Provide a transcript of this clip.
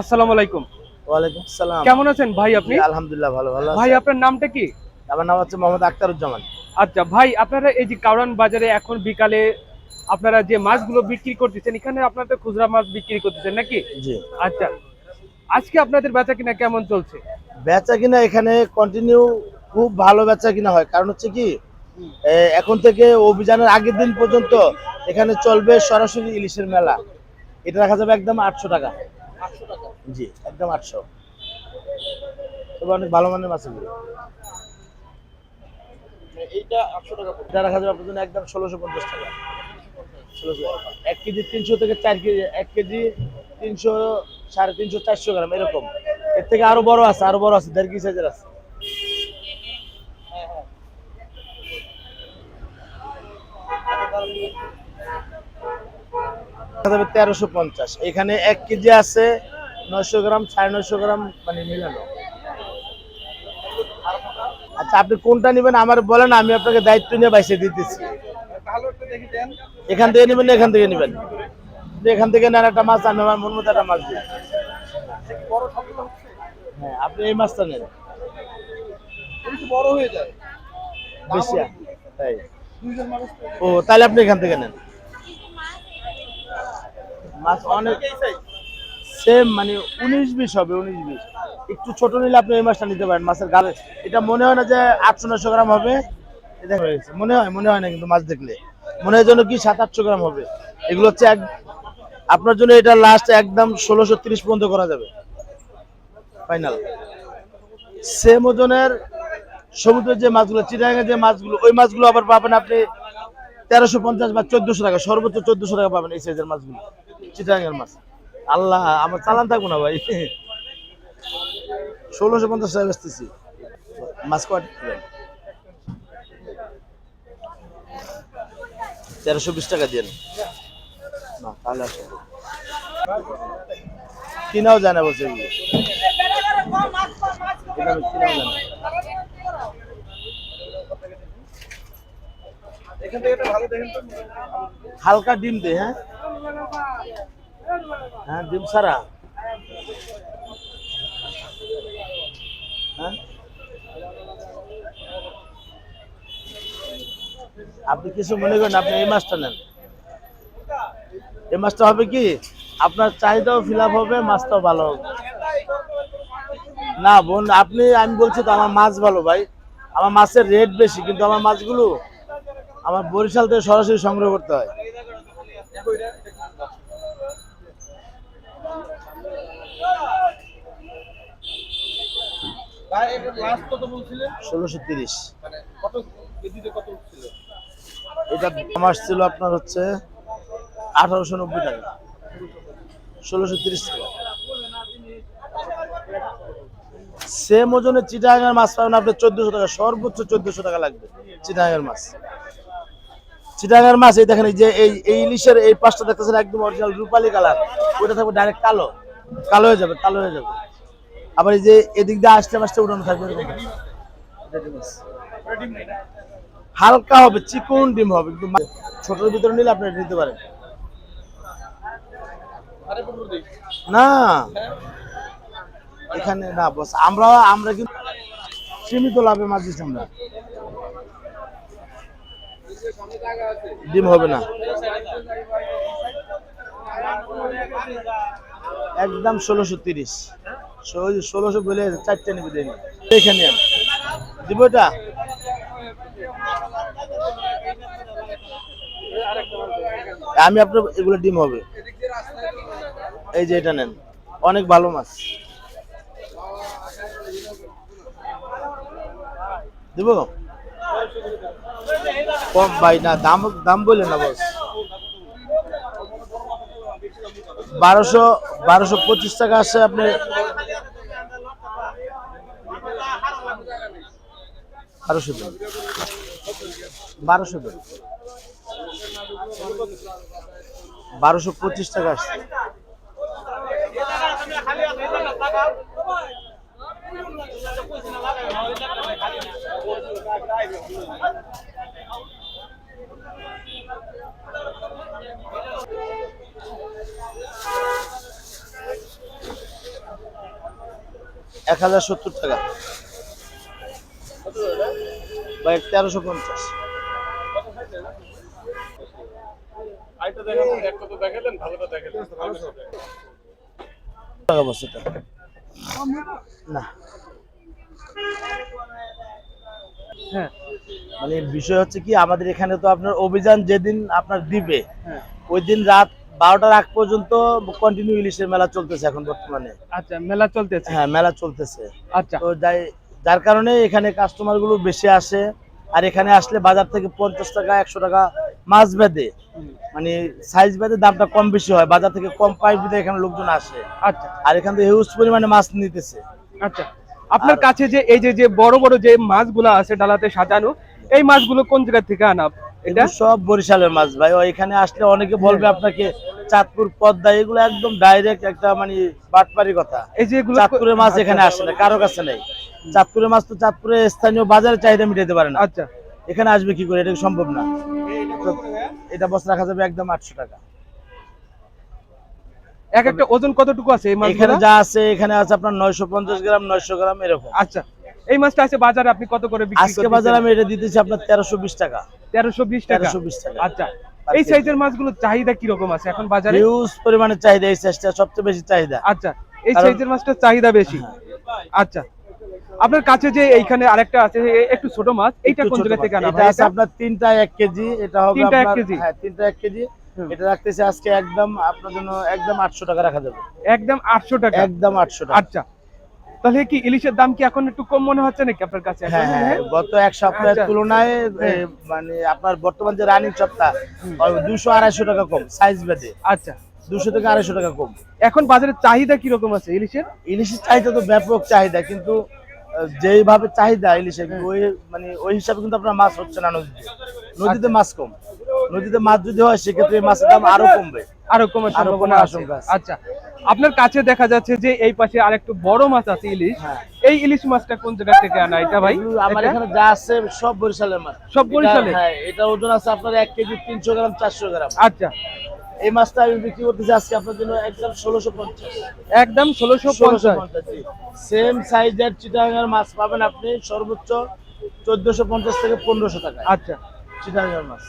আসসালামু আলাইকুম। ওয়ালাইকুম সালাম কেমন আছেন ভাই আপনি? আলহামদুলিল্লাহ ভালো ভালো ভাই আপনার নামটা কি? আমার নাম হচ্ছে মোহাম্মদ আক্তারুজ্জামান আচ্ছা ভাই আপনারা এই যে কাউরান বাজারে এখন বিকালে আপনারা যে মাছগুলো বিক্রি করতেছেন এখানে আপনাদের খুচরা মাছ বিক্রি করতেছেন নাকি? জি। আচ্ছা আজকে আপনাদের বেচা কিনা কেমন চলছে? বেচা কিনা এখানে কন্টিনিউ খুব ভালো বেচা কিনা হয়। কারণ হচ্ছে কি এখন থেকে অভিযানের আগের দিন পর্যন্ত এখানে চলবে সরাসরি ইলিশের মেলা। এটা রাখা যাবে একদম আটশো টাকা। জি একদম আটশো। তবে অনেক ভালো মানের মাছ এগুলো। এইটা আটশো টাকা পড়বে। এটা রাখা যাবে আপনার জন্য একদম ষোলোশো পঞ্চাশ টাকা। ষোলোশো এক কেজি তিনশো থেকে চার কেজি এক কেজি তিনশো সাড়ে তিনশো চারশো গ্রাম এরকম। এর থেকে আরও বড় আছে আরও বড় আছে দেড় কেজি সাইজের আছে। তেরোশো পঞ্চাশ। এখানে এক কেজি আছে নয়শো গ্রাম, সাড়ে নয়শো গ্রাম মানে মিলানো। আচ্ছা আপনি কোনটা নেবেন আমার বলেন, আমি আপনাকে দায়িত্ব নিয়ে বাইসে দিতেছি। এখান থেকে নেবেন এখান থেকে নেবেন? এখান থেকে নেন একটা মাছ, আমি আমার মন মতো একটা মাছ দিই। হ্যাঁ আপনি এই মাছটা নেন। ও, তাহলে আপনি এখান থেকে নেন। মাছ অনেক? সেম মানে উনিশ বিশ হবে, উনিশ বিশ। একটু ছোট নিলে আপনি এই মাছটা নিতে পারেন, মাছের গালে। এটা মনে হয় না যে আটশো নশো গ্রাম হবে। মনে হয় মনে হয় না কিন্তু মাছ দেখলে। মনে হয় যেন কি সাত, আটশো গ্রাম হবে। এগুলো হচ্ছে এক আপনার জন্য এটা লাস্ট একদম ষোলোশো তিরিশ পর্যন্ত করা যাবে। ফাইনাল সেম ওজনের সমুদ্রের যে মাছগুলো চিটাগাঙ্গের যে মাছগুলো, ওই মাছগুলো আবার পাবেন আপনি তেরোশো পঞ্চাশ বা চোদ্দশো টাকা, সর্বোচ্চ চোদ্দশো টাকা পাবেন এই সাইজের মাছগুলো চিটাগাঙ্গের মাছ। আল্লাহ, আমার চালান থাকব না ভাই। ষোলোশো পঞ্চাশ টাকা বেচতেছি। মাছ কয়টা তেরোশো বিশ টাকা দিয়ে না, তাহলে আসো কিনাও জানা বলছে হালকা ডিম দে হ্যাঁ? হ্যাঁ ডিম সারা হ্যাঁ? আপনি কিছু মনে করেন আপনি এই মাছটা নেন। এই মাছটা হবে কি, আপনার চাহিদাও ফিল হবে, মাছটাও ভালো হবে। না বোন, আপনি, আমি বলছি তো, আমার মাছ ভালো ভাই। আমার মাছের রেট বেশি, কিন্তু আমার মাছগুলো আমার বরিশাল থেকে সরাসরি সংগ্রহ করতে হয় ভাই এটা লাস্ট কত বলছিলেন ষোলোশো তিরিশ। মানে এটা আসছিল আপনার হচ্ছে আঠারোশো নব্বই টাকা। ষোলোশো তিরিশ টাকা। সেম চিটাগাঙের মাছ পাবেন আপনার চোদ্দশো টাকা সর্বোচ্চ চোদ্দশো টাকা লাগবে চিটাগাঙের মাছ। চিটাগাঙের মাছ এই দেখেন এই যে এই এই ইলিশের এই পাঁচটা দেখতেছেন একদম অরিজিনাল রূপালী কালার ওইটা থাকবে ডাইরেক্ট কালো। কালো হয়ে যাবে, কালো হয়ে যাবে। আবার এই যে এদিক দিয়ে আসতে আসতে উঠানো থাকবে। হালকা হবে, চিকন ডিম হবে, কিন্তু ছোটর ভিতরে নিলে আপনি নিতে পারেন। না। এখানে না, বস, আমরা আমরা কিন্তু সীমিত লাভে মাছ দিচ্ছি আমরা। ডিম হবে না। একদম ষোলোশো তিরিশ। ষোলোশো বলে চারটে নিবি এখানে আন। দিব এটা? আমি আপনার এগুলো ডিম হবে। এই যে এটা নেন। অনেক ভালো মাছ। দিব? কম ভাই, না, দাম দাম বলে না বস। বারোশো বারোশো পঁচিশ টাকা আছে আপনি। বারোশো দেন। বারোশো দেন। বারোশো পঁচিশ টাকা আসছে এক হাজার সত্তর টাকা। তেরোশো পঞ্চাশ। টাকা না। হ্যাঁ। মানে বিষয় হচ্ছে কি আমাদের এখানে তো আপনার অভিযান যেদিন আপনার দিবে হ্যাঁ। ওই দিন রাত বারোটার আগ পর্যন্ত কন্টিনিউ ইলিশের মেলা চলতেছে এখন বর্তমানে। আচ্ছা মেলা চলতেছে? হ্যাঁ মেলা চলতেছে। আচ্ছা। তো যাই যার কারণে এখানে কাস্টমারগুলো বেশি আসে আর এখানে আসলে বাজার থেকে পঞ্চাশ টাকা একশো টাকা মাছ বেঁধে। মানে সাইজ বেঁধে দামটা কম বেশি হয় বাজার থেকে কম পাইপ দিতে এখানে লোকজন আসে। আচ্ছা। আর এখান থেকে হিউজ পরিমাণে মাছ নিতেছে। আচ্ছা। আপনার কাছে যে এই যে যে বড় বড় যে মাছগুলো আছে ডালাতে সাজানো এই মাছগুলো কোন জায়গা থেকে আনা? এটা? সব বরিশালের মাছ ভাই। এখানে আসলে অনেকে বলবে আপনাকে চাঁদপুর পদ্মা এগুলো একদম ডাইরেক্ট একটা মানে বাটপারি কথা। এই যে চাঁদপুরের মাছ এখানে আসে না কারও কাছে নেই। চাঁদপুরের মাছ তো চাঁদপুরের স্থানীয় বাজারে চাহিদা মিটাতে পারে না। আচ্ছা। এখানে আসবে কি করে? এটা সম্ভব না? এটা বস রাখা যাবে একদম আটশো টাকা। এক একটা ওজন কতটুকু আছে এখানে যা আছে এখানে আছে আপনার নয়শো পঞ্চাশ গ্রাম নয়শো গ্রাম এরকম। আচ্ছা। এই মাছটা আছে বাজারে আপনি কত করে বিক্রি আজকে বাজারে আমি এটা দিতেছি আপনার তেরোশো বিশ টাকা। তেরোশো বিশ টাকা? তেরোশো বিশ টাকা। আচ্ছা। এই সাইজের মাছগুলো চাহিদা কীরকম আছে এখন বাজারে? হিউজ পরিমাণে চাহিদা এই সাইজটা সবচেয়ে বেশি চাহিদা। আচ্ছা। এই সাইজের মাছটার চাহিদা বেশি? আচ্ছা। আপনার কাছে যে এইখানে আরেকটা আছে একটু ছোট মাছ এইটা কোন জায়গা থেকে আনা এটা আছে? আপনার তিনটা এক কেজি এটা হবে তিনটা এক আপনার- কেজি? হ্যাঁ তিনটা এক কেজি। এটা রাখতেছি আজকে একদম আপনার জন্য একদম আটশো টাকা রাখা যাবে। একদম আটশো টাকা? একদম আটশো টাকা। আচ্ছা। তাহলে কি ইলিশের দাম কি এখন একটু কম মনে হচ্ছে নাকি আপনার কাছে? হ্যাঁ হ্যাঁ গত এক সপ্তাহের আচ্ছা। তুলনায় হ্যাঁ। মানে আপনার বর্তমান যে রানিং সপ্তাহ দুশো আড়াইশো টাকা কম সাইজ বেঁধে। আচ্ছা। দুশো থেকে আড়াইশো টাকা কম। এখন বাজারে চাহিদা কীরকম আছে ইলিশের? ইলিশের চাহিদা তো ব্যাপক চাহিদা কিন্তু যেইভাবে চাহিদা ইলিশের ওই মানে ওই হিসাবে কিন্তু আপনার মাছ হচ্ছে না নদীতে। নদীতে মাছ কম। নদীতে মাছ যদি হয় সেক্ষেত্রে মাছের দাম আরও কমবে। আরও আরও সম্ভাবনা আশঙ্কা আচ্ছা। আপনার কাছে দেখা যাচ্ছে যে এই পাশে আরেকটু বড় মাছ আছে ইলিশ। হ্যাঁ। এই ইলিশ মাছটা কোন জায়গা থেকে আনা এটা ভাই? আমার এখানে যা আছে সব বরিশালের মাছ। সব বরিশালের? হ্যাঁ এটা ওজন আছে আপনার এক কেজি তিনশো গ্রাম চারশো গ্রাম। আচ্ছা। এই মাছটা আমি বিক্রি করতেছি আজকে আপনার জন্য একদম ষোলোশো পঞ্চাশ। একদম ষোলোশো পঞ্চাশ। সেম সাইজের চিটাঙ্গার মাছ পাবেন আপনি সর্বোচ্চ চোদ্দশো পঞ্চাশ থেকে পনেরোশো টাকা আচ্ছা। চিটাগাঙ্গের মাছ।